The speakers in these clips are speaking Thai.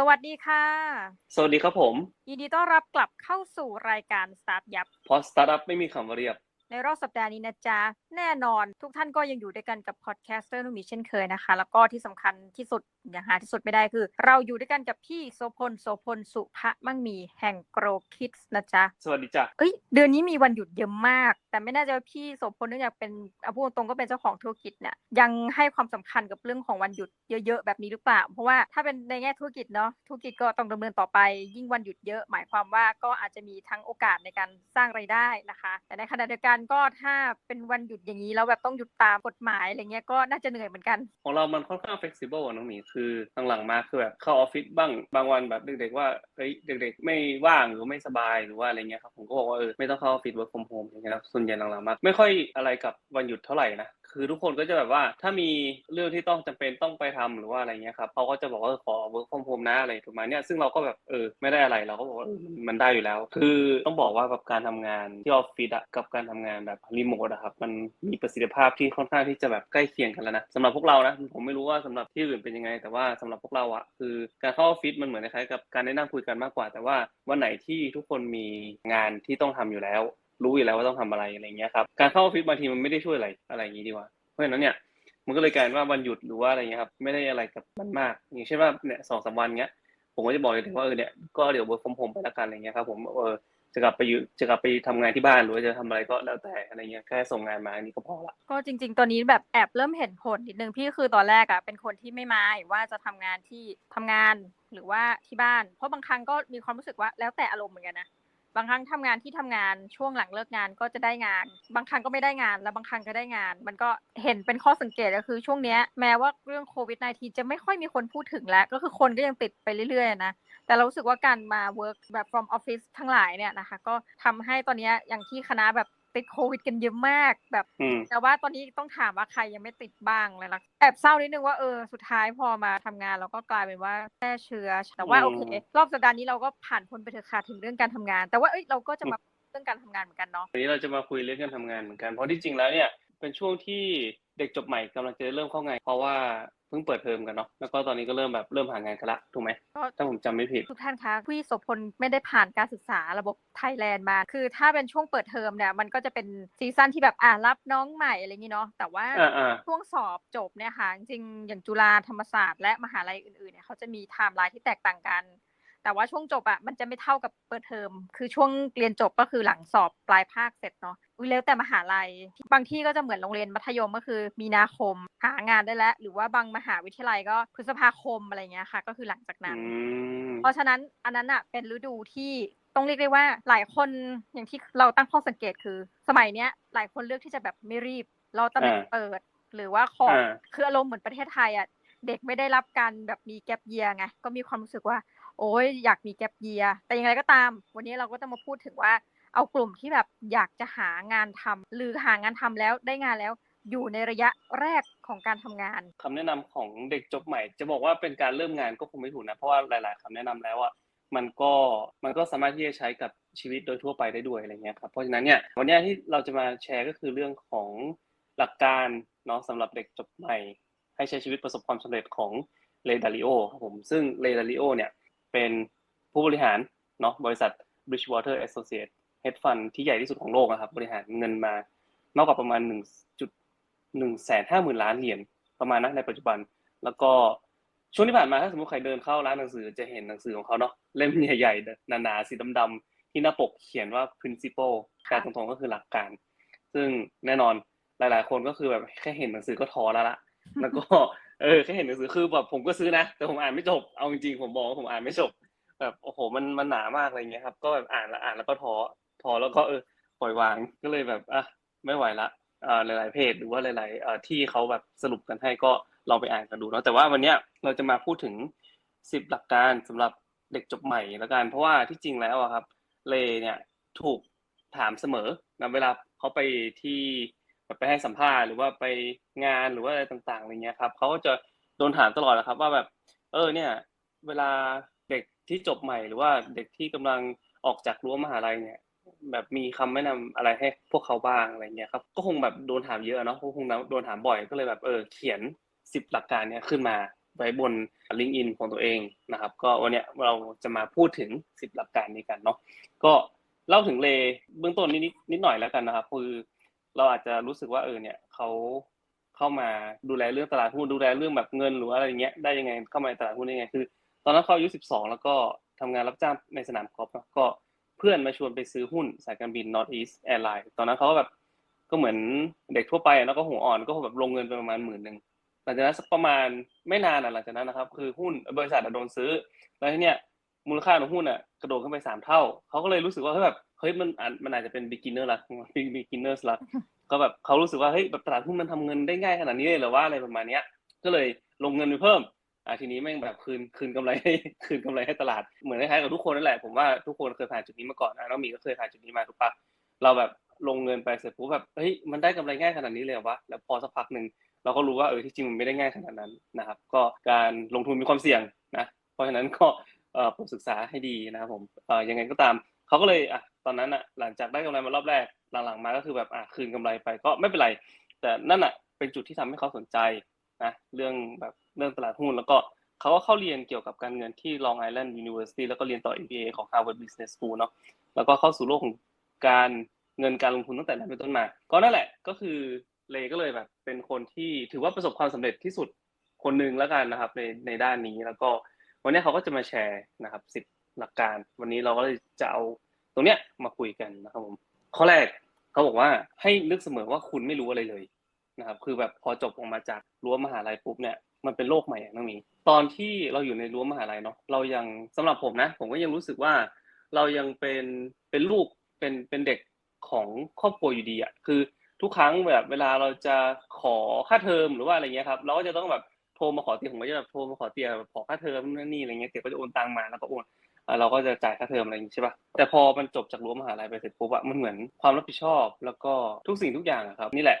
สวัสดีค่ะ สวัสดีครับผม ยินดีต้อนรับกลับเข้าสู่รายการ Start ยับ เพราะสตาร์ทอัพไม่มีคำว่าเรียบ ในรอบสัปดาห์นี้นะจ๊ะ แน่นอนทุกท่านก็ยังอยู่ด้วยกันกับพอดแคสเตอร์นุ่มมีเช่นเคยนะคะ แล้วก็ที่สำคัญที่สุดอย่างหาที่สุดไม่ได้คือ เราอยู่ด้วยกันกับพี่โสพลโสพลสุภะมั่งมีแห่งโกรคิดนะจ๊ะ สวัสดีจ้ะเอ้ยเดือนนี้มีวันหยุดเยอะมาก แต่ไม่แน่ใจว่าพี่โสพลเนื่องจากเป็นเอาพูดตรงๆก็เป็นเจ้าของธุรกิจเนี่ยยังให้ความสำคัญกับเรื่องของวันหยุดเยอะๆแบบนี้หรือเปล่า เพราะว่าถ้าเป็นในแง่ธุรกิจเนาะธุรกิจก็ต้องดำเนินต่อไป ยิ่งวันหยุดเยอะ หมายความว่าก็อาจจะมีทั้งโอกาสในการสร้างไรายได้นะคะ แต่ในขณะเดียวกันก็ถ้าเป็นวันหยุดอย่างนี้แล้วแบบต้องหยุดตามกฎหมายอะไรเงี้ยก็น่าจะเหนื่อยเหมือนกัน ของเรามันค่อนข้างเฟกซิเบิลอะน้องหมีคือหลังๆมาคือแบบเข้าออฟฟิศบ้างบางวันแบบเด็กๆว่าเอ้ยเด็ก ๆ ไม่ว่างหรือไม่สบายหรือว่าอะไรเงี้ยครับผมก็บอกว่าเออไม่ต้องเข้าออฟฟิศ work from home อย่างเงี้ยครับส่วนใหญ่หลังๆมาไม่ค่อยอะไรกับวันหยุดเท่าไหร่นะคือทุกคนก็จะแบบว่าถ้ามีเรื่องที่ต้องจำเป็นต้องไปทำหรือว่าอะไรเงี้ยครับเขาก็จะบอกว่าขอ work from home นะอะไรประมาณเนี้ยซึ่งเราก็แบบเออไม่ได้อะไรเราก็บอกว่าเออมันได้อยู่แล้ว คือต้องบอกว่ากับการทำงานที่ออฟฟิศอะกับการทำงานแบบรีโมทอะครับมันมีประสิทธิภาพที่ค่อนข้างที่จะแบบใกล้เคียงกันแล้วนะสำหรับพวกเรานะผมไม่รู้ว่าสำหรับที่อื่นเป็นยังไง แต่ว่าสำหรับพวกเราอะคือการเข้าออฟฟิศมันเหมือนคล้ายๆกับการได้นั่งคุยกันมากกว่า แต่ว่าวันไหนที่ทุกคนมีงานที่ต้องทำอยู่แล้ว รู้อยู่แล้วว่าต้องทำอะไรอะไรเงี้ยครับการเข้าออฟฟิศบางทีมันไม่ได้ช่วยอะไรอะไรอย่างนี้ดีกว่าเพราะฉะนั้นเนี่ยมันก็เลยกลายเป็นว่าวันหยุดหรือว่าอะไรเงี้ยครับไม่ได้อะไรกับมันมาก อย่างเช่นว่าเนี่ยสองสามวันเงี้ยผมก็จะบอกเลยถึงว่าเออเนี่ยก็เดี๋ยว work from home ไปละกันอะไรเงี้ยครับผมเออจะกลับไปอยู่จะกลับไปทำงานที่บ้านหรือว่าจะทำอะไรก็แล้วแต่อะไรเงี้ยแค่ส่งงานมาอันนี้ก็พอละก็จริง ๆ ตอนนี้แบบแอบเริ่มเห็นผลนิดนึงพี่คือตอนแรกอะเป็นคนที่ไม่มาว่าจะทำงานที่ทำงานหรือว่าที่บ้าน เพราะบางครั้งก็มีความรู้สึกว่าแล้วแต่อารมณ์เหมือนกันนะ บางครั้งทำงานที่ทำงานช่วงหลังเลิกงานก็จะได้งาน บางครั้งก็ไม่ได้งาน แล้วบางครั้งก็ได้งาน มันก็เห็นเป็นข้อสังเกตก็คือช่วงเนี้ยแม้ว่าเรื่องโควิด -19 จะไม่ค่อยมีคนพูดถึงแล้ว ก็คือคนก็ยังติดไปเรื่อยๆนะแต่เรารู้สึกว่าการมา work แบบ from office ทั้งหลายเนี่ยนะคะก็ทำให้ตอนนี้อย่างที่คณะแบบ ติดโควิดกันเยอะมากแบบอืมแต่ว่าตอนนี้ต้องถามว่าใครยังไม่ติดบ้างเลยล่ะแอบเศร้านิดนึงว่าเออสุดท้ายพอมาทำงานเราก็กลายเป็นว่าแพร่เชื้อ แต่ว่าอืมโอเครอบสัปดาห์นี้เราก็ผ่านพ้นไปเถอะค่ะถึงเรื่องการทำงาน แต่ว่าเอ้ยเราก็จะมาเรื่องการทำงานเหมือนกันเนาะวันนี้เราจะมาคุยเรื่องการทำงานเหมือนกันเพราะที่จริงแล้วเนี่ยเป็นช่วงที่เด็กจบใหม่กำลังจะเริ่มเข้างานเพราะว่า เพิ่งเปิดเทอมกันเนาะแล้วก็ตอนนี้ก็เริ่มแบบเริ่มหางานกันละถูกไหมก็ถ้าผมจำไม่ผิด ทุกท่านคะพี่โสพลไม่ได้ผ่านการศึกษาระบบไทยแลนด์มา คือถ้าเป็นช่วงเปิดเทอมเนี่ยมันก็จะเป็นซีซั่นที่แบบอ่ารับน้องใหม่อะไรอย่างนี้เนาะแต่ว่าอ่าอ่าช่วงสอบจบเนี่ยค่ะจริงๆอย่างจุฬาธรรมศาสตร์และมหาลัยอื่นๆเนี่ยเขาจะมีไทม์ไลน์ที่แตกต่างกัน แต่ว่าช่วงจบอะมันจะไม่เท่ากับเปิดเทอม คือช่วงเรียนจบก็คือหลังสอบปลายภาคเสร็จเนาะอุ๊ยแล้วแต่มหาลัย บางที่ก็จะเหมือนโรงเรียนมัธยมก็คือ มีนาคมหางานได้แล้ว หรือว่าบางมหาวิทยาลัยก็พฤษภาคมอะไรเงี้ยค่ะ ก็คือหลังจากนั้นอืมเพราะฉะนั้นอันนั้นอะเป็นฤดูที่ต้องเรียกได้ว่าหลายคนอย่างที่เราตั้งข้อสังเกตคือ สมัยเนี้ยหลายคนเลือกที่จะแบบไม่รีบ เราต้องอ่าเปิด หรือว่าขออ่าคืออารมณ์เหมือนประเทศไทยอะเด็กไม่ได้รับการแบบมีแกลบเยียไงก็มีความรู้สึกว่า โอ้ยอยากมีแกลบเยีย แต่อย่างไรก็ตาม วันนี้เราก็จะมาพูดถึงว่า เอากลุ่มที่แบบอยากจะหางานทำหรือหางานทำแล้วได้งานแล้ว อยู่ในระยะแรกของการทำงานคำแนะนำของเด็กจบใหม่ จะบอกว่าเป็นการเริ่มงานก็คงไม่ถูกนะ เพราะว่าหลาย ๆคำแนะนำแล้วอะมันก็มันก็สามารถที่จะใช้กับชีวิตโดยทั่วไปได้ด้วยอะไรเงี้ยครับเพราะฉะนั้นเนี่ยวันนี้ที่เราจะมาแชร์ก็คือเรื่องของหลักการเนาะสำหรับเด็กจบใหม่ ให้ใช้ชีวิตประสบความสำเร็จของเรดาริโอครับผมซึ่งเรดาริโอเนี่ย เป็นผู้บริหารเนาะบริษัท Bridgewater Associates Hedge Fund ที่ใหญ่ที่สุดของโลกนะครับ บริหารเงินมามากกว่าประมาณ1จุดหนึ่งแสนห้าหมื่นล้านเหรียญประมาณนั้นในปัจจุบัน แล้วก็ช่วงที่ผ่านมาถ้าสมมติใครเดินเข้าร้านหนังสือจะเห็นหนังสือของเขาเนาะเล่มใหญ่ๆหนาๆสีดำๆที่หน้าปกเขียนว่า principle การตรงๆก็คือหลักการ ซึ่งแน่นอนหลายๆ คนก็คือแบบแค่เห็นหนังสือก็ท้อแล้วละแล้วก็ เออแค่เห็นหนังสือคือแบบผมก็ซื้อนะ แต่ผมอ่านไม่จบเอาจริงๆผมบอกว่าผมอ่านไม่จบ แบบโอ้โหมันมันหนามากอะไรเงี้ยครับ ก็แบบอ่านแล้วอ่านแล้วก็ท้อท้อแล้วก็เออปล่อยวางก็เลยแบบอะไม่ไหวละอ่าหลาย ๆ เพจหรือว่าหลายๆอ่ที่เขาแบบสรุปกันให้ก็ลองไปอ่านกันดูเนาะแต่ว่าวันเนี้ยเราจะมาพูดถึงสิบหลักการสำหรับเด็กจบใหม่ละกันเพราะว่าที่จริงแล้วอะครับเลเนี่ยถูกถามเสมอนะเวลาเขาไปที่ ไปให้สัมภาษณ์หรือว่าไปงานหรือว่าอะไรต่างๆอะไรเงี้ยครับเขาก็จะโดนถามตลอดนะครับ ว่าแบบ เออเนี่ย เวลาเด็กที่จบใหม่ หรือว่าเด็กที่กำลังออกจากรั้วมหาลัยเนี่ย แบบมีคำแนะนำอะไรให้พวกเขาบ้างอะไรเงี้ยครับ ก็คงแบบโดนถามเยอะเนาะก็คงโดนถามบ่อยก็เลยแบบเออเขียนสิบหลักการเนี้ยขึ้นมาไว้บน LinkedIn ของตัวเองนะครับ ก็วันเนี้ยเราจะมาพูดถึง10หลักการนี้กันเนาะก็เล่าถึงเลเบื้องต้นนิดนิดหน่อยแล้วกันนะครับคือ เราอาจจะรู้สึกว่าเออเนี่ยเขาเข้ามาดูแลเรื่องตลาดหุ้นดูแลเรื่องแบบเงินหรืออะไรเงี้ยได้ยังไงเข้ามาในตลาดหุ้นได้ยังไงคือ ตอนนั้นเขาอายุ12แล้วก็ทำงานรับจ้างในสนามกอล์ฟนะก็เพื่อนมาชวนไปซื้อหุ้นสายการบิน North East Airlines ตอนนั้นเขาก็แบบก็เหมือนเด็กทั่วไปอะแล้วก็หัวอ่อนก็แบบลงเงินไปประมาณหมื่นหนึ่งหลังจากนั้นสักประมาณไม่นานหลังจากนั้นนะครับ คือหุ้นบริษัทโดนซื้อ แล้วทีเนี้ยมูลค่าของหุ้นอะกระโดดขึ้นไปสามเท่าเขาก็เลยรู้สึกว่าเฮ้ยแบบ เฮ้ยมันอาจมันอาจจะเป็น beginner ละ beginners ละก็แบบเขารู้สึกว่าเฮ้ยแบบตลาดหุ้นมันทำเงินได้ง่ายขนาดนี้เลยเหรอว่าอะไรประมาณเนี้ย ก็เลยลงเงินไปเพิ่มอ่าทีนี้แม่งแบบคืนคืนกำไรให้คืนกำไรให้ตลาดเหมือนคล้ายๆกับทุกคนนั่นแหละผมว่าทุกคนเคยผ่านจุดนี้มาก่อนอะน้องหมีก็เคยผ่านจุดนี้มาถูกปะเราแบบลงเงินไปเสร็จปุ๊บแบบเฮ้ยมันได้กำไรง่ายขนาดนี้เลยเหรอวะแล้วพอสักพักหนึ่งเราก็รู้ว่าเออที่จริงมันไม่ได้ง่ายขนาดนั้นนะครับ ก็การลงทุนมีความเสี่ยงนะเพราะฉะนั้นก็เอ่อผมศึกษาให้ดีนะครับผมเอ่อยังไงก็ตามเขาก็เลยอะต อนนั้นอะหลังจากได้กำไรมารอบแรกหลังๆมาก็คือแบบอะคืนกำไรไปก็ไม่เป็นไร แต่นั่นอะเป็นจุดที่ทำให้เขาสนใจนะเรื่องแบบเรื่องตลาดหุ้นแล้วก็เขาก็เข้าเรียนเกี่ยวกับการเงินที่ Long Island University แล้วก็เรียนต่อ MBA ของ Harvard Business School เนาะแล้วก็เข้าสู่โลกของการเงินการลงทุนตั้งแต่นั้นเป็นต้นมา ก็นั่นแหละก็คือเลก็เลยแบบเป็นคนที่ถือว่าประสบความสำเร็จที่สุดคนหนึ่งแล้วกันนะครับในในด้านนี้แล้วก็วันนี้เขาก็จะมาแชร์นะครับสิบหลักการ วันนี้เราก็เลยจะเอา รงเนี้ยมาคุยกันนะครับผมข้อแรกเขาบอกว่าให้นึกเสมอว่าคุณไม่รู้อะไรเลยนะครับคือแบบพอจบออกมาจากรั้วมหาลัยปุ๊บเนี่ยมันเป็นโลกใหม่อย่างน้องมี ตอนที่เราอยู่ในรั้วมหาลัยเนาะเรายังสำหรับผมนะ ผมก็ยังรู้สึกว่า เรายังเป็นเป็นลูกเป็นเป็นเด็กของครอบครัวอยู่ดีอะคือทุกครั้งแบบเวลาเราจะขอค่าเทอมหรือว่าอะไรเงี้ยครับเราก็จะต้องแบบโทรมาขอเตียผมก็จะแบบโทรมาขอเตียขอค่าเทอมนั่นนี่อะไรเงี้ยเตียก็จะโอนตังมาแล้วก็โอน เราก็จะจ่ายค่าเทอมอะไรอย่างงี้ใช่ป่ะแต่พอมันจบจากรั้วมหาลัยไปเสร็จปุ๊บอะมันเหมือนความรับผิดชอบ แล้วก็ทุกสิ่งทุกอย่างอะครับ นี่แหละ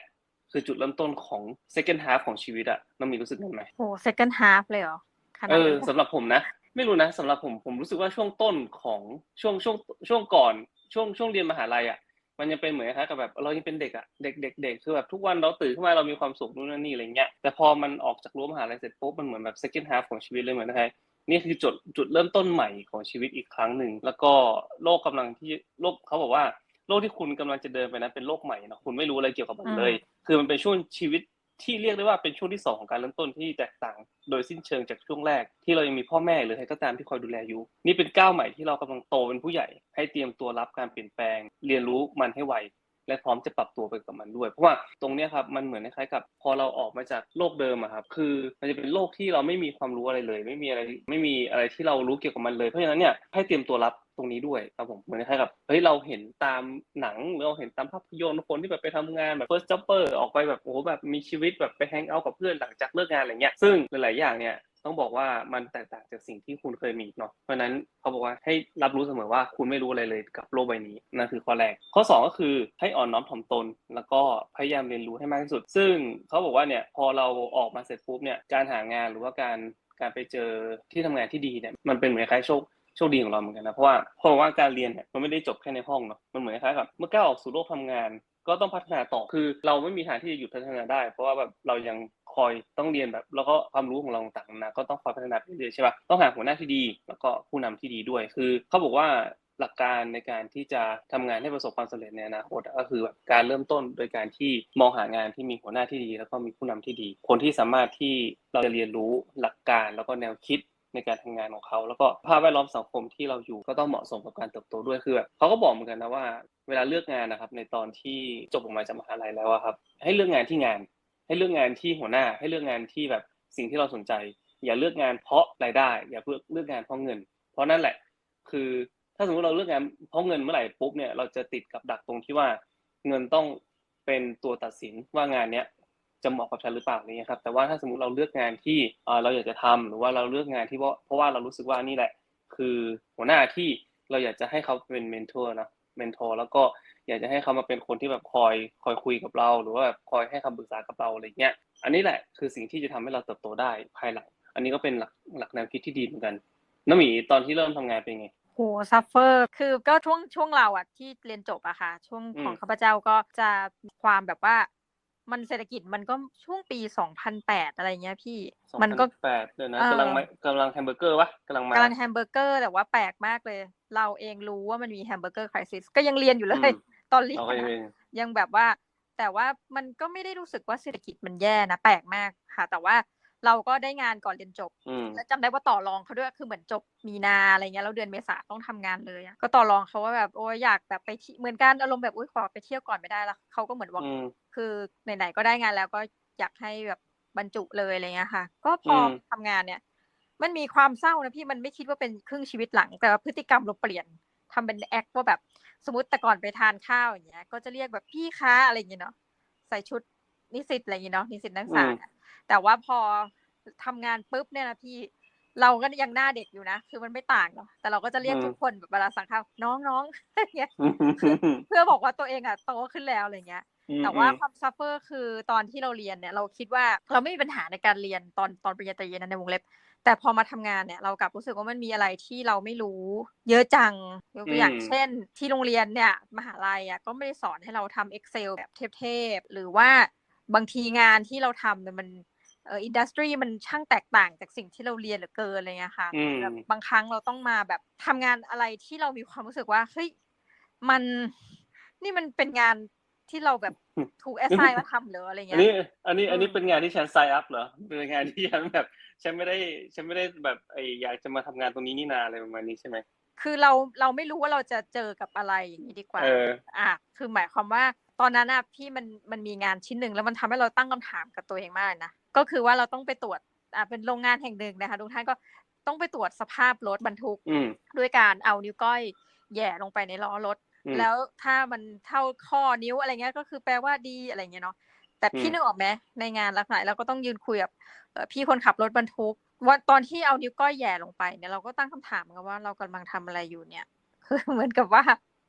คือจุดเริ่มต้นของ second half ของชีวิตอะน้องมีรู้สึกยังไงโอ้ second half เลยเหรอขนาเอดอนั้นเลยสำหรับผมนะ ไม่รู้นะสำหรับผมผมรู้สึกว่าช่วงต้นของช่วงช่วงช่วงก่อน ช่วงช่วงเรียนมหาลัยอะมันยังเป็นเหมือนคล้ายๆกับแบบเรายังเป็นเด็กอะเด็กเด็กเด็กคือแบบทุกวันเราตื่นขึ้นมาเรามีความสุขนู่นนั่นนี่อะไรเงี้ยแต่พอมันออกจากรั้วมหาลัยเสร็จปุ๊บมันเหมือนแบบ second half ของชีวิตเลยเหมือนคล้ายๆ นี่คือจุดจุดเริ่มต้นใหม่ของชีวิตอีกครั้งหนึ่งแล้วก็โลกกำลังที่โลกเขาบอกว่าโลกที่คุณกำลังจะเดินไปนั้นเป็นโลกใหม่เนอะคุณไม่รู้อะไรเกี่ยวกับมันเลย คือมันเป็นช่วงชีวิตที่เรียกได้ว่าเป็นช่วงที่สองของการเริ่มต้นที่แตกต่าง โดยสิ้นเชิงจากช่วงแรก ที่เรายังมีพ่อแม่หรือใครก็ตามที่คอยดูแลอยู่ นี่เป็นก้าวใหม่ที่เรากำลังโตเป็นผู้ใหญ่ ให้เตรียมตัวรับการเปลี่ยนแปลง เรียนรู้มันให้ไว และพร้อมจะปรับตัวไปกับมันด้วย เพราะว่าตรงนี้ครับมันเหมือนคล้ายๆกับ พอเราออกมาจากโลกเดิมอะครับคือมันจะเป็นโลกที่เราไม่มีความรู้อะไรเลย ไม่มีอะไรไม่มีอะไรที่เรารู้เกี่ยวกับมันเลยเพราะฉะนั้นเนี่ยให้เตรียมตัวรับตรงนี้ด้วยครับผมเหมือนคล้ายกับเฮ้ยเราเห็นตามหนังหรือเราเห็นตามภาพยนตร์คนที่แบบไปทำงานแบบ first jobber ออกไปแบบโอ้แบบมีชีวิตแบบไปแฮงเอาท์กับเพื่อนหลังจากเลิกงานอะไรเงี้ยซึ่งหลายๆอย่างเนี่ย ต้องบอกว่ามันแตกต่างจากสิ่งที่คุณเคยมีเนาะเพราะนั้นเขาบอกว่าให้รับรู้เสมอว่าคุณไม่รู้อะไรเลยกับโลกใบนี้นั่นคือข้อแรก ข้อ 2 ก็คือให้อ่อนน้อมถ่อมตน แล้วก็พยายามเรียนรู้ให้มากที่สุด ซึ่งเขาบอกว่าเนี่ยพอเราออกมาเสร็จปุ๊บเนี่ยการหางานหรือว่าการการไปเจอที่ทำงานที่ดีเนี่ยมันเป็นเหมือนคล้ายโชคโชคดีของเราเหมือนกันนะเพราะว่าเพราะว่าการเรียนเนี่ยมันไม่ได้จบแค่ในห้องเนาะมันเหมือนคล้ายกับเมื่อก้าวออกสู่โลกทำงานก็ต้องพัฒนาต่อคือเราไม่มีทางที่จะหยุดพัฒนาได้ เพราะว่าแบบเรายัง คอยต้องเรียนแบบ แล้วก็ความรู้ของเราต่างๆนะก็ต้องคอยพัฒนาไปเรื่อยใช่ป่ะต้องหาหัวหน้าที่ดี แล้วก็ผู้นำที่ดีด้วย คือเขาบอกว่าหลักการในการที่จะทำงานให้ประสบความสำเร็จในอนาคตก็คือแบบการเริ่มต้นโดยการที่มองหางานที่มีหัวหน้าที่ดี แล้วก็มีผู้นำที่ดี คนที่สามารถที่เราจะเรียนรู้หลักการแล้วก็แนวคิดในการทำงานของเขา แล้วก็ภาพแวดล้อมสังคมที่เราอยู่ก็ต้องเหมาะสมกับการเติบโตด้วยคือแบบเขาก็บอกเหมือนกันนะว่าเวลาเลือกงานนะครับในตอนที่จบออกมาจากมหาลัยแล้วครับให้เลือกงานที่งาน ให้เลือกงานที่หัวหน้า ให้เลือกงานที่แบบสิ่งที่เราสนใจ อย่าเลือกงานเพราะรายได้ อย่าเลือกเลือกงานเพราะเงิน เพราะนั่นแหละ คือถ้าสมมติเราเลือกงานเพราะเงินเมื่อไหร่ปุ๊บเนี่ยเราจะติดกับดักตรงที่ว่าเงินต้องเป็นตัวตัดสินว่างานเนี้ยจะเหมาะกับฉันหรือเปล่านี่ครับแต่ว่าถ้าสมมติเราเลือกงานที่เราอยากจะทำหรือว่าเราเลือกงานที่เพราะเพราะว่าเรารู้สึกว่านี่แหละ คือหัวหน้าที่เราอยากจะให้เขาเป็นเมนเทอร์นะ เมนทอร์แล้วก็อยากจะให้เขามาเป็นคนที่แบบคอยคอยคุยกับเรา หรือว่าแบบคอยให้คำปรึกษากับเราอะไรเงี้ยอันนี้แหละคือสิ่งที่จะทำให้เราเติบโตได้ภายหลัง อันนี้ก็เป็นหลักหลักแนวคิดที่ดีเหมือนกันน้ำหมีตอนที่เริ่มทำงานเป็นไงโหซัฟเฟอร์คือก็ช่วงช่วงเราอะที่เรียนจบอะค่ะ ช่วงของอืมข้าพเจ้าก็จะมีความแบบว่า มันเศรษฐกิจมันก็ช่วงปีสองพันแปดอะไรเงี้ยพี่สองมันก็แปดเดี๋ยวนะเออกำลังไม่กำลังแฮมเบอร์เกอร์วะกำลังมากำลังแฮมเบอร์เกอร์แต่ว่าแปลกมากเลย เราเองรู้ว่ามันมีแฮมเบอร์เกอร์คริสิสก็ยังเรียนอยู่เลยอืมตอนเรียนเราก็ยังนะเป็นยังแบบว่า แต่ว่ามันก็ไม่ได้รู้สึกว่าเศรษฐกิจมันแย่นะแปลกมากค่ะ แต่ว่า เราก็ได้งานก่อนเรียนจบอืมแล้วจำได้ว่าต่อรองเขาด้วยคือเหมือนจบมีนาอะไรเงี้ยแล้วเดือนเมษาต้องทำงานเลยอะก็ต่อรองเขาว่าแบบโอ้ยอยากแบบไปที่เหมือนกันอารมณ์แบบอุ้ยขอไปเที่ยวก่อนไม่ได้ละเขาก็เหมือนว่าอืมคือไหนๆก็ได้งานแล้วก็อยากให้แบบบรรจุเลยอะไรเงี้ยค่ะ ก็พออมทำงานเนี่ย มันมีความเศร้านะพี่มันไม่คิดว่าเป็นครึ่งชีวิตหลัง แต่ว่าพฤติกรรมเราเปลี่ยนทำเป็นแอคว่าแบบสมมติแต่ก่อนไปทานข้าวอย่างเงี้ย ก็จะเรียกแบบพี่คะอะไรอย่างเงี้ยเนาะใส่ชุด นิสิตอะไรอย่างเงี้ยเนาะนิสิตนักศึกษาอืมแต่ว่าพอทำงานปุ๊บเนี่ยนะพี่เราก็ยังหน้าเด็กอยู่นะ คือมันไม่ต่างเนาะแต่เราก็จะเรียกทุกคนแบบเวลาสั่งข้าวน้องน้องอะไรเงี้ยเพื่อบอกว่าตัวเองอะโตขึ้นแล้วอะไรเงี้ย แต่ว่าความซัฟเฟอร์คือตอนที่เราเรียนเนี่ย เราคิดว่าเราไม่มีปัญหาในการเรียนตอนตอนปริญญาตรีนะในวงเล็บ แต่พอมาทำงานเนี่ยเรากลับรู้สึกว่ามันมีอะไรที่เราไม่รู้ เยอะจังยกตัวอย่างอืมเช่น ที่โรงเรียนเนี่ยมหาลัยอะก็ไม่ได้สอนให้เราทำ Excel แบบเทพๆหรือว่า บางทีงานที่เราทำเนี่ยมันเอ่ออินดัสทรีมันช่างแตกต่างจากสิ่งที่เราเรียนเหลือเกินอะไรเงี้ยค่ะอืมแบบบางครั้งเราต้องมาแบบทำงานอะไรที่เรามีความรู้สึกว่าเฮ้ยมันนี่มันเป็นงานที่เราแบบถูกแอสไซน์มาทำเหรออะไรอันเงี้ยนี้ อันนี้อันนี้อืมเป็นงานที่ฉันไซอัพเหรอเป็นงานที่ฉันแบบฉันไม่ได้ฉันไม่ได้แบบไออยากจะมาทำงานตรงนี้นี่นาอะไรประมาณนี้ใช่ไหม คือเราเราไม่รู้ว่าเราจะเจอกับอะไรอย่างนี้ดีกว่าเอออะคือหมายความว่าตอนนั้นอะพี่มันมันมีงานชิ้นหนึ่งแล้วมันทำให้เราตั้งคำถามกับตัวเองมากเลยนะก็คือว่าเราต้องไปตรวจอะเป็นโรงงานแห่งหนึ่งนะคะทุกท่านก็ต้องไปตรวจสภาพรถบรรทุกอืมด้วยการเอานิ้วก้อยแหย่ลงไปในล้อรถอืมแล้วถ้ามันเท่าข้อนิ้วอะไรเงี้ยก็คือแปลว่าดีอะไรเงี้ยเนาะแต่พี่อืมนึกออกไหมในงานลักษณะเราก็ต้องยืนคุยกับเอ่อพี่คนขับรถบรรทุก ว่าตอนที่เอานิ้วก้อยแหย่ลงไปเนี่ยเราก็ตั้งคำถามเหมือนกันว่าเรากำลังทำอะไรอยู่เนี่ย คือเหมือนกับว่า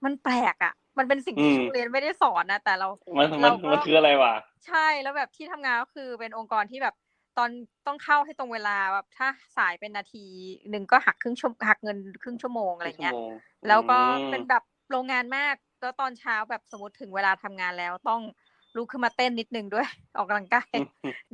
มันแปลกอะ มันเป็นสิ่งที่อืมโรงเรียนไม่ได้สอนนะแต่เรามันมันเราก็มันคืออะไรวะใช่แล้วแบบที่ทำงานก็คือเป็นองค์กรที่แบบตอนต้องเข้าให้ตรงเวลาแบบถ้าสายเป็นนาทีหนึ่งก็หักครึ่งชั่วหักเงินครึ่งชั่วโมงอะไรเงี้ยชั่วโมงแล้วก็อืมเป็นแบบโรงงานมากแล้วตอนเช้าแบบสมมติถึงเวลาทำงานแล้วต้อง ลุกขึ้นมาเต้นนิดนึงด้วย ออกกำลังกาย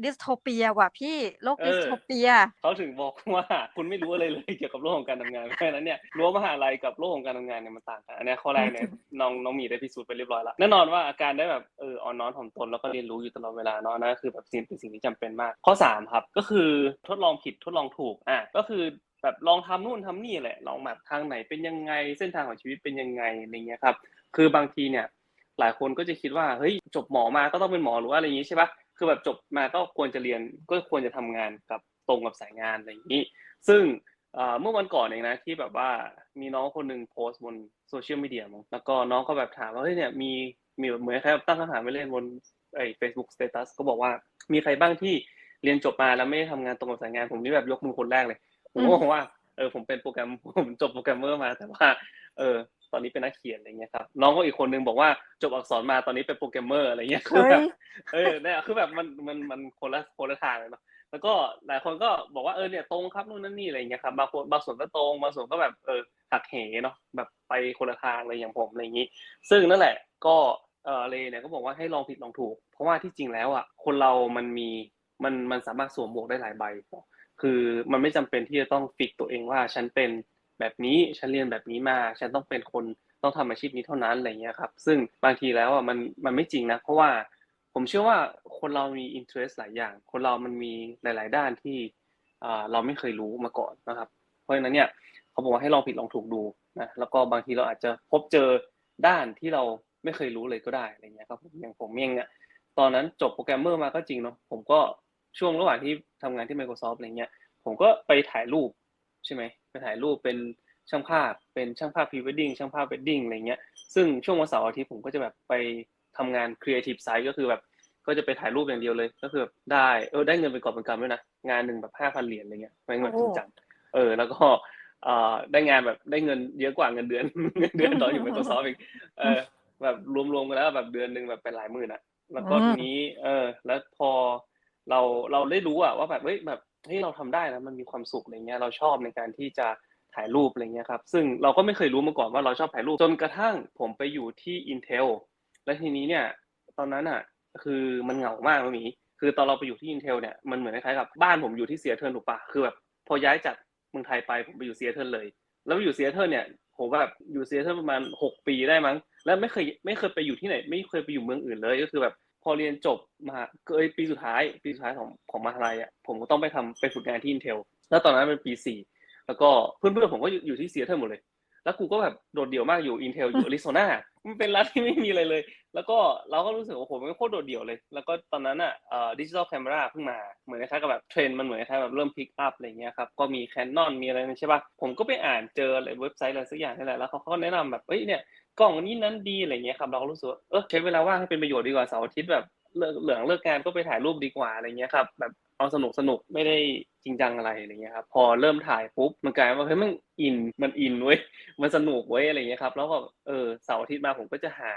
ดิสโทเปียว่ะพี่โลกเออดิสโทเปียเขาถึงบอกว่า คุณไม่รู้อะไรเลยเกี่ยวกับโลกของการทำงานเพราะฉะนั้นเนี่ยรั้วมหาลัยกับโลกของการทำงานเนี่ยมันต่างกันอันเนี้ยข้อแรกเนี่ยน้องน้องหมีได้พิสูจน์ไปเรียบร้อยแล้วแน่นอนว่าการได้แบบเอออ่อนน้อมถ่อมตนแล้วก็เรียนรู้อยู่ตลอดเวลาเนาะนั่นก็คือแบบสิ่งเป็นสิ่งที่จำเป็นมาก ข้อสามครับ ก็คือทดลองผิดทดลองถูกอะก็คือแบบลองทำนู่นทำนี่แหละลองแบบทางไหนเป็นยังไงเส้นทางของชีวิตเป็นยังไงอะไรเงี้ยครับคือบางทีเนี่ย หลายคนก็จะคิดว่าเฮ้ยจบหมอมาก็ต้องเป็นหมอหรือว่าอะไรอย่างนี้ใช่ปะคือแบบจบมาก็ควรจะเรียนก็ควรจะทำงานกับตรงกับสายงานอะไรอย่างนี้ ซึ่งเมื่อวันก่อนเองนะที่แบบว่ามีน้องคนหนึ่งโพสต์บนโซเชียลมีเดียมั้งแล้วก็น้องก็แบบถามว่าเฮ้ยเนี่ยมีมีแบบเหมือนใครแบตั้งคำถามไปเล่นบนไอ้เฟซบุ๊กสเตตัสก็บอกว่ามีใครบ้างที่เรียนจบมาแล้วไม่ได้ทำงานตรงกับสายงาน ผมนี่แบบยกมือคนแรกเลย ผมก็บอกว่าเออผมเป็นโปรแกรมผมจบโปรแกรมเมอร์มา แต่ว่า เออ อนนี้เป็นนักเขียนอะไรเงี้ยครับน้องก็อีกคนนึงบอกว่าจบอักษรมาตอนนี้เป็นโปรแกรมเมอร์อะไรเงี้ยคือเฮ้แบบยเออเนี่ยคือแบบมันมันมันคนละคนละทางเลยเนาะแล้วก็หลายคนก็บอกว่าเออเนี่ยตรงครับนู่นนั่นนี่อะไรเงี้ยครับบางคนบางส่วนก็ตรงบางส่วนก็แบบเออหักเหเนาะแบบไปคนละทางอะไรอย่างผมอะไรอย่างนี้ ซึ่งนั่นแหละก็เออเลเนี่ยก็บอกว่าให้ลองผิดลองถูก เพราะว่าที่จริงแล้วอะคนเรามันมีมันมันสามารถสวมหมวกได้หลายใบคือมันไม่จำเป็นที่จะต้องฟิกตัวเองว่าฉันเป็น แบบนี้ฉันเรียนแบบนี้มา ฉันต้องเป็นคนต้องทำอาชีพนี้เท่านั้นอะไรเงี้ยครับ ซึ่งบางทีแล้วอะมันมันไม่จริงนะ เพราะว่าผมเชื่อว่าคนเรามี interest หลายอย่าง คนเรามันมีหลาย ๆ ด้านที่เราไม่เคยรู้มาก่อนนะครับ เพราะฉะนั้นเนี่ยเขาบอกว่าให้ลองผิดลองถูกดูนะแล้วก็บางทีเราอาจจะพบเจอด้านที่เราไม่เคยรู้เลยก็ได้อะไรเงี้ยครับอย่างผมเองเนี่ยตอนนั้นจบโปรแกรมเมอร์มาก็จริงเนาะผมก็ช่วงระหว่างที่ทำงานที่ Microsoft อะไรเงี้ยผมก็ไปถ่ายรูปใช่ไหม ไปถ่ายรูปเป็นช่างภาพ เป็นช่างภาพพรีเวดดิ้งช่างภาพเวดดิ้งอะไรเงี้ยซึ่งช่วงวันเสาร์อาทิตย์ผมก็จะแบบไปทำงานครีเอทีฟไซต์ก็คือแบบก็จะไปถ่ายรูปอย่างเดียวเลย ก็คือแบบได้เออได้เงินเป็นกอบเป็นกำด้วยนะงานหนึ่งแบบห้าพันเหรียญอะไรเงี้ยไม่เงินจริงจังเออแล้วก็เอ่อได้งานแบบได้เงินเยอะกว่าเงินเดือนเงินเดือนตอนอยู่ Microsoft อีกเออแบบรวมๆกันแล้วแบบเดือนหนึ่งแบบเป็นหลายหมื่นอะแล้วก็ทีนี้เออแล้วพอเราเราได้รู้อะว่าแบบเฮ้ยแบบ เฮ้ยเราทำได้นะมันมีความสุขอะไรเงี้ยเราชอบในการที่จะถ่ายรูปอะไรเงี้ยครับซึ่งเราก็ไม่เคยรู้มาก่อนว่าเราชอบถ่ายรูปจนกระทั่งผมไปอยู่ที่ Intel และทีนี้เนี่ยตอนนั้นอะคือมันเหงามากมันมีคือตอนเราไปอยู่ที่ Intel เนี่ยมันเหมือนคล้ายๆกับบ้านผมอยู่ที่เซียเทิร์นถูกปะคือแบบพอย้ายจากเมืองไทยไปผมไปอยู่เซียเทิร์นเลย แล้วไปอยู่เซียเทิร์นเนี่ยผมแบบอยู่เซียเทิร์นประมาณหกปีได้มั้ง แล้วไม่เคยไม่เคยไปอยู่ที่ไหน ไม่เคยไปอยู่เมืองอื่นเลยก็คือแบบ พอเรียนจบมาเอยปีสุดท้าย ปีสุดท้ายของของมหาลัยอะผมก็ต้องไปทำไปฝึกงานที่ Intel แล้วตอนนั้นเป็นปีสี่แล้วก็เพื่อนๆผมก็อยู่ที่เซียเทิร์นหมดเลย แล้วกูก็แบบโดดเดี่ยวมากอยู่ Intel อยู่ Arizona มันเป็นรัฐที่ไม่มีอะไรเลย แล้วก็เราก็รู้สึกว่าโอ้โหมันโคตรโดดเดี่ยวเลย แล้วก็ตอนนั้นอะเดิจิตอลแคมราเพิ่งมาเหมือนคล้ายกับแบบเทรนมันเหมือนคล้ายแบบเริ่มพิกอัพอะไรเงี้ยครับก็มี Canon มีอะไรนั่นใช่ป่ะผมก็ไปอ่านเจออะไรเว็บไซต์อะไรสักอย่างนี่แหละแล้วเขาก็แนะนำแบบเอ้ยเนี่ย กล่องนนี้นั้นดีอะไรเงี้ยครับเราก็รู้สึกว่าเออใช้เวลาว่างให้เป็นประโยชน์ดีกว่าเสาร์อาทิตย์แบบเลิกเหลืองเลิกงานก็ไปถ่ายรูปดีกว่าอะไรเงี้ยครับแบบ เอาสนุกสนุกไม่ได้จริงจังอะไรอะไรเงี้ยครับพอเริ่มถ่ายปุ๊บมันกลายเป็นว่าเฮ้ยมันอินมันอินเว้ยมันสนุกเว้ยอะไรเงี้ยครับแล้วก็เออเสาร์อาทิตย์มาผมก็จะหา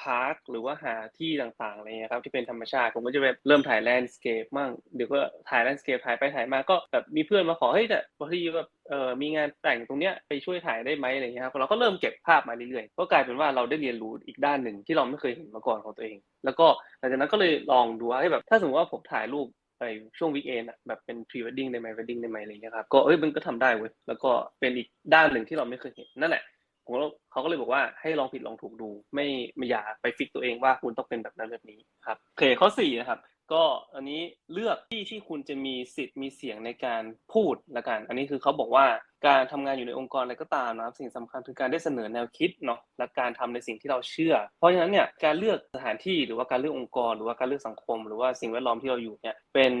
พาร์คหรือว่าหาที่ต่างๆอะไรเงี้ยครับที่เป็นธรรมชาติผมก็จะแบบเริ่มถ่ายแลนด์สเคปมั่งเดี๋ยวก็ถ่ายแลนด์สเคปถ่ายไปถ่ายมาก็แบบมีเพื่อนมาขอเฮ้ยแต่บางทีแบบเออมีงานแต่งตรงเนี้ยไปช่วยถ่ายได้ไหมอะไรเงี้ยครับเราก็เริ่มเก็บภาพมาเรื่อยๆก็กลายเป็นว่าเราได้เรียนรู้อีกด้านหนึ่งที่เราไม่เคยเห็นมาก่อนของตัวเอง แล้วก็หลังจากนั้นก็เลยลองดูว่าเฮ้แบบถ้าสมมติว่าผมถ่ายรูป ไปช่วงวีคเอนอะแบบเป็นพรีเวดดิ้งได้ไหมวดดิ้งได้ไหมอะไรเงี้ยครับก็เอ้ยมันก็ทำได้เว้ยแล้วก็เป็นอีกด้านหนึ่งที่เราไม่เคยเห็นนั่นแหละผมเขาก็เลยบอกว่าให้ลองผิดลองถูกดู ไม่ไม่อย่าไปฟิกตัวเองว่าคุณต้องเป็นแบบนั้นแบบนี้ครับโอเคข้อสี่นะครับ ก็อันนี้เลือกที่ที่คุณจะมีสิทธิ์มีเสียงในการพูดละกัน อันนี้คือเขาบอกว่าการทำงานอยู่ในองค์กรอะไรก็ตามนะครับสิ่งสำคัญคือการได้เสนอแนวคิดเนาะและการทำในสิ่งที่เราเชื่อ เพราะฉะนั้นเนี่ยการเลือกสถานที่หรือว่าการเลือกองค์กร หรือว่าการเลือกสังคม หรือว่าสิ่งแวดล้อมที่เราอยู่เนี่ยเป็น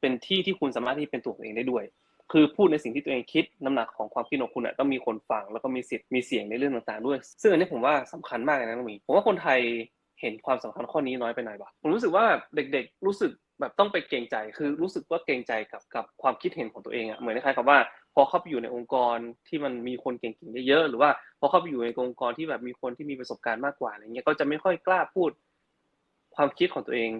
เป็นที่ที่คุณสามารถที่เป็นตัวของเองได้ด้วย คือพูดในสิ่งที่ตัวเองคิดน้ำหนักของความคิดของคุณอะต้องมีคนฟังแล้วก็มีสิทธิ์มีเสียงในเรื่องต่างๆด้วย ซึ่งอันนี้ผมว่าสำคัญมากเลยนะน้องมีผมว่าคนไทย เห็นความสำคัญข้อนี้น้อยไปหน่อยปะผมรู้สึกว่าเด็กๆ รู้สึกแบบต้องไปเกรงใจ คือรู้สึกว่าเกรงใจกับกับความคิดเห็นของตัวเองอะเหมือนคล้ายๆกับว่าพอเข้าไปอยู่ในองค์กรที่มันมีคนเก่งๆเยอะๆหรือว่าพอเข้าไปอยู่ในองค์กรที่แบบมีคนที่มีประสบการณ์มากกว่าอะไรเงี้ยก็จะไม่ค่อยกล้าพูดความคิดของตัวเอง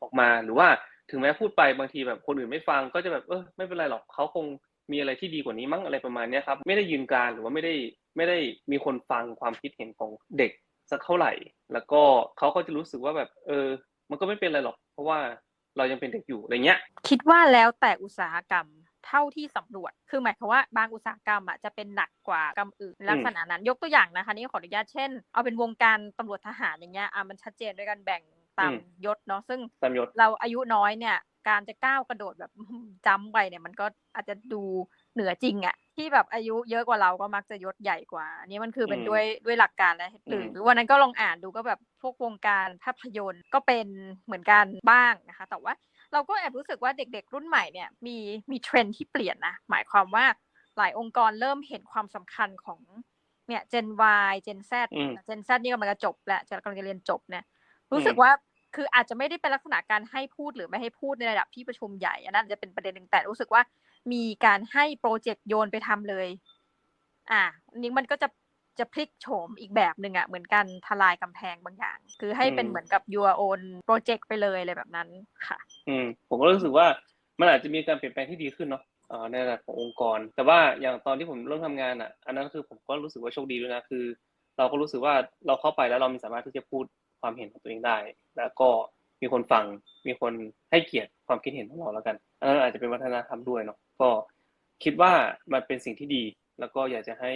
ออกมา หรือว่าถึงแม้พูดไปบางทีแบบคนอื่นไม่ฟัง ก็จะแบบเออไม่เป็นไรหรอกเขาคงมีอะไรที่ดีกว่านี้มั้งอะไรประมาณนี้ครับไม่ได้ยืนการหรือว่าไม่ได้ไม่ได้มีคนฟังความคิดเห็นของเด็ก สักเท่าไหร่ แล้วก็เขาก็จะรู้สึกว่าแบบ เออ มันก็ไม่เป็นไรหรอก เพราะว่าเรายังเป็นเด็กอยู่อะไรเงี้ย คิดว่าแล้วแต่อุตสาหกรรมเท่าที่สำรวจ คือหมายความว่าบางอุตสาหกรรมอะจะเป็นหนักกว่ากรรมอื่นลักษณะนั้น ยกตัวอย่างนะคะนี่ขออนุญาตเช่น เอาเป็นวงการตำรวจทหารอย่างเงี้ย อะมันชัดเจนด้วยกันแบ่งตามอืมยศเนาะ ซึ่งตามยศเราอายุน้อยเนี่ย การจะก้าวกระโดดแบบจำไปเนี่ยมันก็อาจจะดู เหนือจริงอะที่แบบอายุเยอะกว่าเราก็มักจะยศใหญ่กว่าอันนี้มันคือเป็นอืมด้วยด้วยหลักการและหรือมหรือวันนั้นก็ลองอ่านดูก็แบบพวกวงการภาพยนตร์ก็เป็นเหมือนกันบ้างนะคะ แต่ว่าเราก็แอบรู้สึกว่าเด็กๆ รุ่นใหม่เนี่ยมีมีเทรนด์ที่เปลี่ยนนะหมายความว่าหลายองค์กรเริ่มเห็นความสำคัญของเนี่ย Gen Y Gen Z อืม Gen Z นี่กำลังจะจบแล้วจะกำลังจะเรียนจบเนี่ยรู้สึกว่าคืออาจจะไม่ได้เป็นลักษณะการให้พูดหรือไม่ให้พูดในระดับที่ประชุมใหญ่อันนั้นอาจจะเป็นประเด็นหนึ่งแต่รู้สึกว่า มีการให้โปรเจกต์โยนไปทำเลย อ่าอันนี้มันก็จะจะพลิกโฉมอีกแบบหนึ่งอะเหมือนกันทลายกำแพงบางอย่าง คือให้เป็นอืมเหมือนกับ your own project ไปเลยอะไรแบบนั้นค่ะ อืม ผมก็รู้สึกว่ามันอาจจะมีการเปลี่ยนแปลงที่ดีขึ้นเนาะเอ่อในระดับขององค์กร แต่ว่าอย่างตอนที่ผมเริ่มทำงานอะ อันนั้นคือผมก็รู้สึกว่าโชคดีด้วยนะคือ เราก็รู้สึกว่าเราเข้าไปแล้วเรามีสามารถที่จะพูดความเห็นของตัวเองได้ แล้วก็ มีคนฟัง มีคนให้เกียรติความคิดเห็นของเราแล้วกันอันนั้นอาจจะเป็นวัฒนธรรมด้วยเนาะก็คิดว่ามันเป็นสิ่งที่ดี แล้วก็อยากจะให้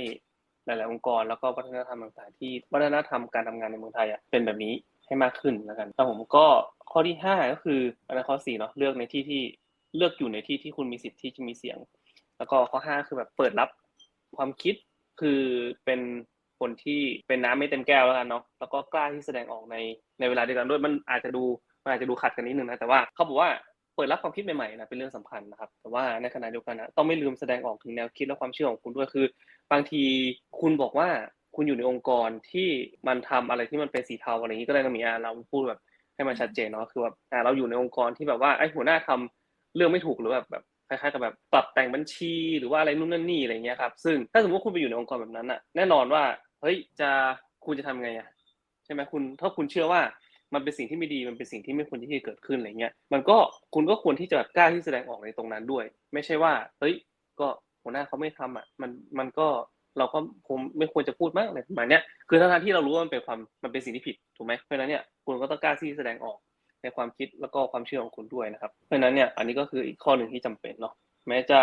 หลาย ๆ องค์กร แล้วก็วัฒนธรรมต่าง ๆ ที่วัฒนธรรมการทำงานในเมืองไทยอะเป็นแบบนี้ให้มากขึ้นแล้วกันแต่ผมก็ข้อที่ห้าก็คืออันนั้นข้อสี่เนาะเลือกในที่ที่เลือกอยู่ในที่ที่คุณมีสิทธิ์ที่จะมีเสียง แล้วก็ข้อห้าคือแบบเปิดรับความคิดคือเป็นคนที่เป็นน้ำไม่เต็มแก้วแล้วกันเนาะแล้วก็กล้าที่แสดงออกในในเวลาเดียวกันด้วยมันอาจจะดู มันอาจจะดูขัดกันนิดนึงนะแต่ว่าเขาบอกว่าเปิดรับความคิดใหม่ๆนะเป็นเรื่องสำคัญนะครับแต่ว่าในขณะเดียวกันนะต้องไม่ลืมแสดงออกถึงแนวคิดและความเชื่อของคุณด้วยคือ บางทีคุณบอกว่าคุณอยู่ในองค์กรที่มันทำอะไรที่มันเป็นสีเทาอะไรอย่างนี้ก็ได้นะมีอะเราพูดแบบให้มันชัดเจนเนาะคือแบบอะเราอยู่ในองค์กรที่แบบว่าไอ้หัวหน้าทำเรื่องไม่ถูกหรือแบบแบบคล้ายๆกับแบบปรับแต่งบัญชีหรือว่าอะไรนู่นนั่นนี่อะไรเงี้ยครับซึ่งถ้าสมมติคุณไปอยู่ในองค์กรแบบนั้นอะแน่นอนว่าเฮ้ยจะคุณจะทำไงอะใช่ไหมคุณถ้าคุณเชื่อว่า มันเป็นสิ่งที่ไม่ดีมันเป็นสิ่งที่ไม่ควรที่จะเกิดขึ้นอะไรเงี้ยมันก็คุณก็ควรที่จะแบบกล้าที่แสดงออกในตรงนั้นด้วย ไม่ใช่ว่าเฮ้ยก็หัวหน้าเขาไม่ทำอะมันมันก็เราก็คงไม่ควรจะพูดมากอะไรประมาณเนี้ยคือทั้งที่เรารู้ว่ามันเป็นความมันเป็นสิ่งที่ผิดถูกไหมเพราะนั้นเนี่ยคุณก็ต้องกล้าที่จะแสดงออกในความคิดแล้วก็ความเชื่อของคุณด้วยนะครับเพราะนั้นเนี่ยอันนี้ก็คืออีกข้อหนึ่งที่จำเป็นเนาะแม้จะ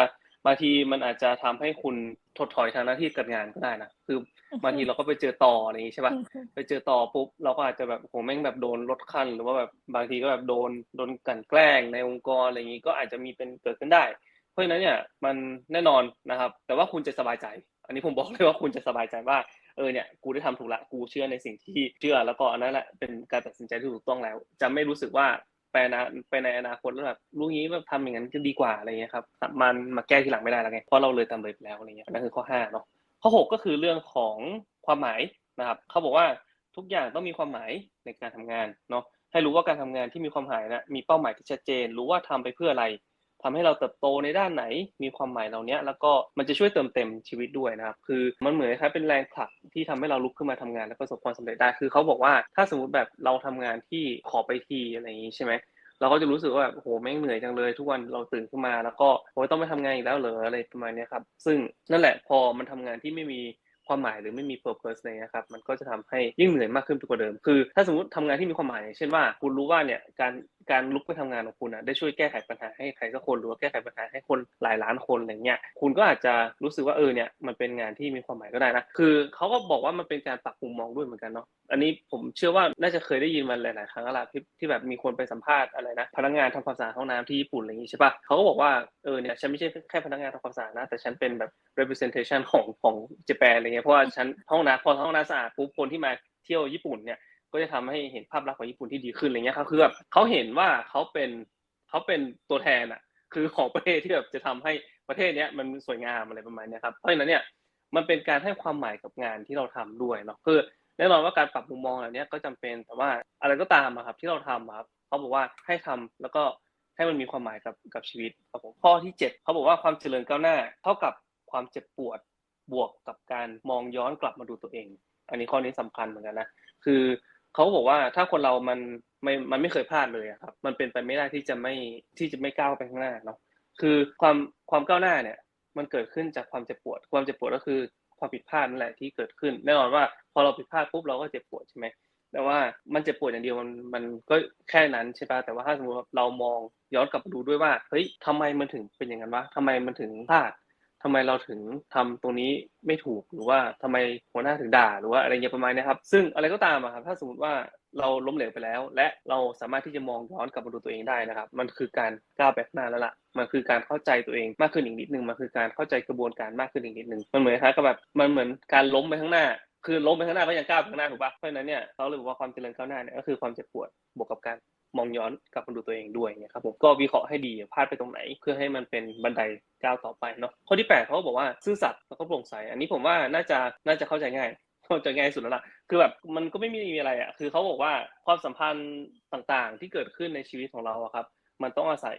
บางทีมันอาจจะทำให้คุณถดถอยทางหน้าที่การงานก็ได้นะคือบางทีเราก็ไปเจอต่ออะไรอย่างงี้ใช่ปะไปเจอต่อปุ๊บเราก็อาจจะแบบโหแม่งแบบโดนลดขั้นหรือว่าแบบบางทีก็แบบโดนโดนกลั่นแกล้งในองค์กรอะไรอย่างนี้ก็อาจจะมีเป็นเกิดขึ้นได้ เพราะฉะนั้นเนี่ยมันแน่นอนนะครับ แต่ว่าคุณจะสบายใจ อันนี้ผมบอกเลยว่าคุณจะสบายใจว่าเออเนี่ยกูได้ทำถูกละกูเชื่อในสิ่งที่เชื่อแล้วก็อันนั้นแหละเป็นการตัดสินใจที่ถูกต้องแล้ว จะไม่รู้สึกว่า ไปนะไปในอนาคตแล้วแบบรู้งี้แบบทำอย่างนั้นจะดีกว่าอะไรเงี้ยครับมันมาแก้ทีหลังไม่ได้แล้วไงเพราะเราเลยตามเลยไปแล้วอะไรเงี้ยนั่นคือข้อห้าเนาะข้อหกก็คือเรื่องของความหมายนะครับเขาบอกว่าทุกอย่างต้องมีความหมายในการทำงานเนาะให้รู้ว่าการทำงานที่มีความหมายนะมีเป้าหมายที่ชัดเจน รู้ว่าทำไปเพื่ออะไร ทำให้เราเติบโตในด้านไหนมีความหมายเหล่านี้แล้วก็มันจะช่วยเติมเต็มชีวิตด้วยนะครับ คือมันเหมือนคล้ายเป็นแรงผลักที่ทำให้เราลุกขึ้นมาทำงานและประสบความสำเร็จได้คือเขาบอกว่าถ้าสมมติแบบเราทำงานที่ขอไปทีอะไรอย่างนี้ใช่ไหมเราก็จะรู้สึกว่าแบบโหแม่งเหนื่อยจังเลย ทุกวันเราตื่นขึ้นมา แล้วก็โอ้ยต้องไปทำงานอีกแล้วเหรออะไรประมาณนี้ครับซึ่งนั่นแหละพอมันทำงานที่ไม่มี ความหมายหรือไม่มี purpose อะไรเลยครับมันก็จะทำให้ยิ่งเหนื่อยมากขึ้นไปกว่าเดิม คือ ถ้าสมมติทำงานที่มีความหมายอย่างเช่นว่า คุณรู้ว่าเนี่ยการการลุกไปทำงานของคุณอะได้ช่วยแก้ไขปัญหาให้ใครสักคนหรือว่าแก้ไขปัญหาให้คนหลายล้านคนอะไรเงี้ยคุณก็อาจจะรู้สึกว่าเออเนี่ยมันเป็นงานที่มีความหมายก็ได้นะคือเขาก็บอกว่ามันเป็นการปรับมุมมองด้วยเหมือนกันเนาะอันนี้ผมเชื่อว่าน่าจะเคยได้ยินมันหลายๆครั้งแล้วล่ะที่ที่แบบมีคนไปสัมภาษณ์อะไรนะพนักงานทำความสะอาดห้องน้ำที่ญี่ปุ่นอะไรอย่างงี้ใช่ปะเขาก็บอกว่าเออเนี่ยฉันไม่ใช่แค่พนักงานทำความสะอาดนะแต่ฉันเป็นแบบ representation ของของเจแปนอะไรเงี้ยเพราะว่าฉันห้องน้ำพอห้องน้ำสะอาดปุ๊บคนที่มาเที่ยวญี่ปุ่นเนี่ยก็จะทำให้เห็นภาพลักษณ์ของญี่ปุ่นที่ดีขึ้นอะไรเงี้ยครับคือแบบเขาเห็นว่าเขาเป็นเขาเป็นตัวแทนอะ คือของประเทศที่แบบจะทำให้ประเทศเนี้ยมันสวยงามอะไรประมาณนี้ครับเพราะฉะนั้นเนี่ยมันเป็นการให้ความหมายกับงานที่เราทำด้วยเนาะคือแน่นอนว่าการปรับมุมมองเหล่านี้ก็จำเป็นแต่ว่าอะไรก็ตามอะครับที่เราทำครับเขาบอกว่าให้ทำแล้วก็ให้มันมีความหมายกับกับชีวิตครับผมข้อที่เจ็ดเขาบอกว่าความเจริญก้าวหน้า เท่ากับความเจ็บปวด บวกกับการมองย้อนกลับมาดูตัวเอง อันนี้ข้อนี้สำคัญเหมือนกันนะคือเขาบอกว่าถ้าคนเรามันไม่มันไม่เคยพลาดเลยอะครับ มันเป็นไปไม่ได้ที่จะไม่ที่จะไม่ก้าวไปข้างหน้าเนาะคือความความก้าวหน้าเนี่ย มันเกิดขึ้นจากความเจ็บปวด ความเจ็บปวดก็คือความผิดพลาดนั่นแหละที่เกิดขึ้นแน่นอนว่า พอเราผิดพลาดปุ๊บเราก็เจ็บปวดใช่ไหมแต่ว่ามันเจ็บปวดอย่างเดียวมันมันก็แค่นั้นใช่ปะแต่ว่าถ้าสมมติเรามองย้อนกลับมาดูด้วยว่าเฮ้ยทำไมมันถึงเป็นอย่างนั้นวะทำไมมันถึงพลาด ทำไมเราถึงทำตรงนี้ไม่ถูกหรือว่าทำไมหัวหน้าถึงด่าหรือว่าอะไรเงี้ยประมาณนี้ครับ ซึ่งอะไรก็ตามอะครับถ้าสมมติว่าเราล้มเหลวไปแล้ว และเราสามารถที่จะมองย้อนกลับมาดูตัวเองได้นะครับ มันคือการก้าวไปข้างหน้าแล้วล่ะมันคือการเข้าใจตัวเองมากขึ้นอีกนิดนึงมันคือการเข้าใจกระบวนการมากขึ้นอีกนิดนึงมันเหมือนคล้ายกับแบบมันเหมือนการล้มไปข้างหน้าคือล้มไปข้างหน้าก็ยังก้าวไปข้างหน้าถูกปะเพราะฉะนั้นเนี่ยเขาเลยบอกว่าความเจริญก้าวหน้าเนี่ยก็คือความเจ็บปวดบวกกับการ มองย้อนกลับมาดูตัวเองด้วยเนี่ยครับผมก็วิเคราะห์ให้ดีพลาดไปตรงไหน เพื่อให้มันเป็นบันไดก้าวต่อไปเนาะข้อที่แปดเขาก็บอกว่าซื่อสัตย์แล้วก็โปร่งใส อันนี้ผมว่าน่าจะน่าจะเข้าใจง่ายเข้าใจง่ายสุดแล้วล่ะคือแบบมันก็ไม่มีอะไรอะคือเขาบอกว่าความสัมพันธ์ต่างๆ ที่เกิดขึ้นในชีวิตของเราครับมันต้องอาศัย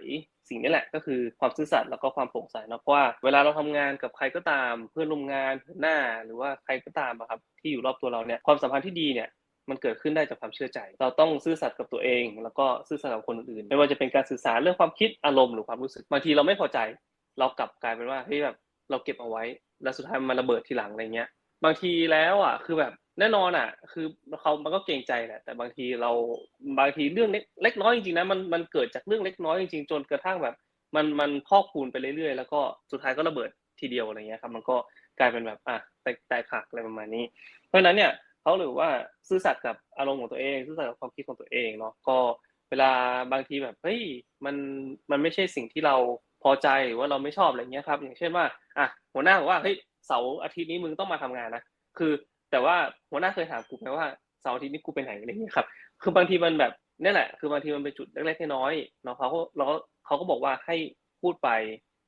สิ่งนี้แหละ ก็คือความซื่อสัตย์แล้วก็ความโปร่งใสนะเพราะว่าเวลาเราทำงานกับใครก็ตาม เพื่อนร่วมงานหน้า หรือว่าใครก็ตามอะครับที่อยู่รอบตัวเราเนี่ยความสัมพันธ์ที่ดีเนี่ย มันเกิดขึ้นได้จากความเชื่อใจ เราต้องซื่อสัตย์กับตัวเอง แล้วก็ซื่อสัตย์กับคนอื่น ไม่ว่าจะเป็นการสื่อสารเรื่องความคิดอารมณ์หรือความรู้สึก บางทีเราไม่พอใจ เรากลับกลายเป็นว่าเฮ้ยแบบเราเก็บเอาไว้ แล้วสุดท้ายมันระเบิดทีหลังอะไรเงี้ย บางทีแล้วอะคือแบบแน่นอนอะ คือเขามันก็เกรงใจแหละ แต่บางทีเราบางทีเรื่องเล็กเล็กน้อยจริงๆนะมันมันเกิดจากเรื่องเล็กน้อยจริงๆจนกระทั่งแบบ มันมันพอกพูนไปเรื่อยๆ แล้วก็สุดท้ายก็ระเบิดทีเดียวอะไรเงี้ยครับ มันก็กลายเป็นแบบอะแตกแตกหักอะไรประมาณนี้ เพราะฉะนั้นเนี่ย เขาหรือว่าซื่อสัตย์กับอารมณ์ของตัวเอง ซื่อสัตย์กับความคิดของตัวเองเนาะก็เวลาบางทีแบบเฮ้ยมันมันไม่ใช่สิ่งที่เราพอใจหรือว่าเราไม่ชอบอะไรเงี้ยครับ อย่างเช่นว่าอะหัวหน้าบอกว่าเฮ้ยเสาร์อาทิตย์นี้มึงต้องมาทำงานนะคือ แต่ว่าหัวหน้าเคยถามกูไหมว่าเสาร์อาทิตย์นี้กูไปไหนอะไรเงี้ยครับ คือบางทีมันแบบนี่แหละ คือบางทีมันเป็นจุดเล็กๆน้อยๆเนาะเขาก็เราก็เขาก็บอกว่าให้พูดไป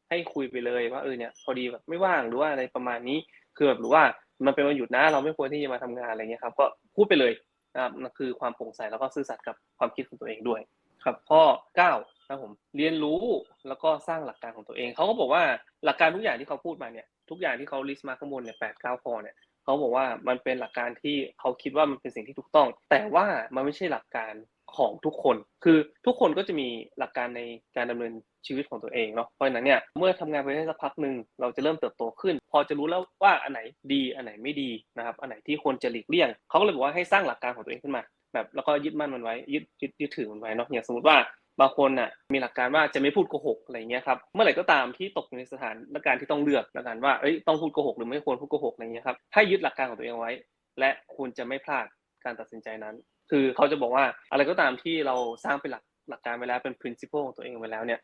ให้คุยไปเลยว่าเออเนี่ยพอดีแบบไม่ว่างหรือว่าอะไรประมาณนี้คือแบบหรือว่า มันเป็นวันหยุดนะเราไม่ควรที่จะมาทำงานอะไรเงี้ยครับ ก็พูดไปเลยนะครับนั่นคือความโปร่งใสแล้วก็ซื่อสัตย์กับความคิดของตัวเองด้วย ครับ ข้อ9ครับผมเรียนรู้แล้วก็สร้างหลักการของตัวเองเขาก็บอกว่าหลักการทุกอย่างที่เขาพูดมาเนี่ยทุกอย่างที่เขาลิสต์มาข้างบนเนี่ยแปดเก้าข้อเนี่ยเขาบอกว่ามันเป็นหลักการที่เขาคิดว่ามันเป็นสิ่งที่ถูกต้อง แต่ว่ามันไม่ใช่หลักการของทุกคน คือทุกคนก็จะมีหลักการในการดำเนิน ชีวิตของตัวเองเนาะเพราะฉะนั้นเนี่ยเมื่อทำงานไปได้สักพักหนึ่งเราจะเริ่มเติบโตขึ้น พอจะรู้แล้วว่าอันไหนดีอันไหนไม่ดีนะครับอันไหนที่ควรจะหลีกเลี่ยงเขาก็เลยบอกว่าให้สร้างหลักการของตัวเองขึ้นมาแบบแล้วก็ยึดมั่นมันไว้ยึดยึดยึดถือมันไว้เนาะอย่างสมมติว่าบางคนน่ะมีหลักการว่าจะไม่พูดโกหกอะไรอย่างเงี้ยครับเมื่อไหร่ก็ตามที่ตกอยู่ในสถานการณ์ที่ต้องเลือกแล้วกันว่าเอ้ยต้องพูดโกหกหรือไม่ควรพูดโกหกอะไรเงี้ยครับให้ยึดหลักการของตัวเองไว้ และคุณจะไม่พลาดการตัดสินใจนั้น คือเขาจะบอกว่าอะไรก็ตามที่เราสร้างเป็นหลักหลักการไว้แล้วเป็น principle ของตัวเองไว้แล้วเนี่ย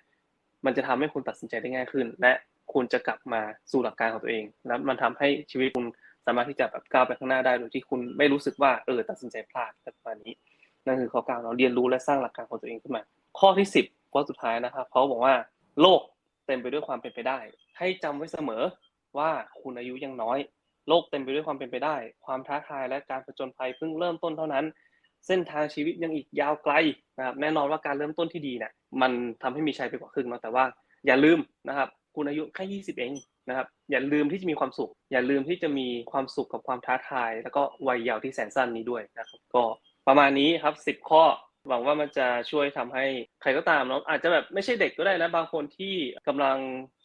มันจะทำให้คุณตัดสินใจได้ง่ายขึ้น และคุณจะกลับมาสู่หลักการของตัวเองแล้วมันทำให้ชีวิตคุณสามารถที่จะแบบก้าวไปข้างหน้าได้โดยที่คุณไม่รู้สึกว่าเออตัดสินใจพลาดแบบประมาณนี้นั่นคือข้อเก้าเราเรียนรู้และสร้างหลักการของตัวเองขึ้นมา ข้อที่สิบข้อสุดท้ายนะครับเขาบอกว่าโลกเต็มไปด้วยความเป็นไปได้ ให้จำไว้เสมอว่าคุณอายุยังน้อย โลกเต็มไปด้วยความเป็นไปได้ ความท้าทายและการผจญภัยเพิ่งเริ่มต้นเท่านั้น เส้นทางชีวิตยังอีกยาวไกลนะครับแน่นอนว่าการเริ่มต้นที่ดีเนี่ย มันทำให้มีชัยไปกว่าครึ่งเนาะแต่ว่าอย่าลืมนะครับ คุณอายุแค่20เองนะครับ อย่าลืมที่จะมีความสุข อย่าลืมที่จะมีความสุขกับความท้าทาย แล้วก็วัยเยาว์ที่แสนสั้นนี้ด้วยนะครับก็ประมาณนี้ครับ10ข้อหวังว่ามันจะช่วยทำให้ใครก็ตามเนาะอาจจะแบบไม่ใช่เด็กก็ได้นะบางคนที่กำลัง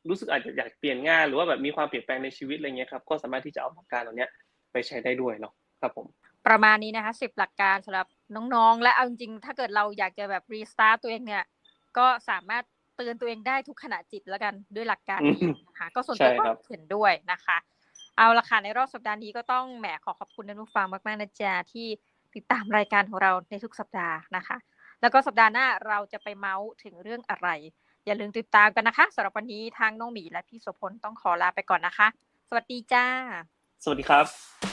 รู้สึกอาจจะอยากเปลี่ยนงานหรือว่าแบบมีความเปลี่ยนแปลงในชีวิตอะไรเงี้ยครับก็สามารถที่จะเอาหลักการเหล่านี้ไปใช้ได้ด้วยเนาะครับผม ประมาณนี้นะคะสิบหลักการสำหรับน้องๆ และเอาจริงๆถ้าเกิดเราอยากจะแบบรีสตาร์ตตัวเองเนี่ย ก็สามารถเตือนตัวเองได้ทุกขณะจิตแล้วกันด้วยหลักการนี้นะคะก็ส่วนตัวใช่ก็ครับเห็นด้วยนะคะ เอาละค่ะในรอบสัปดาห์นี้ก็ต้องแหมขอขอบคุณท่านผู้ฟังมากๆนะจ๊ะที่ติดตามรายการของเราในทุกสัปดาห์นะคะ แล้วก็สัปดาห์หน้าเราจะไปเมาส์ถึงเรื่องอะไร อย่าลืมติดตามกันนะคะสำหรับวันนี้ทางน้องหมีและพี่โสพลต้องขอลาไปก่อนนะคะ สวัสดีจ้า สวัสดีครับ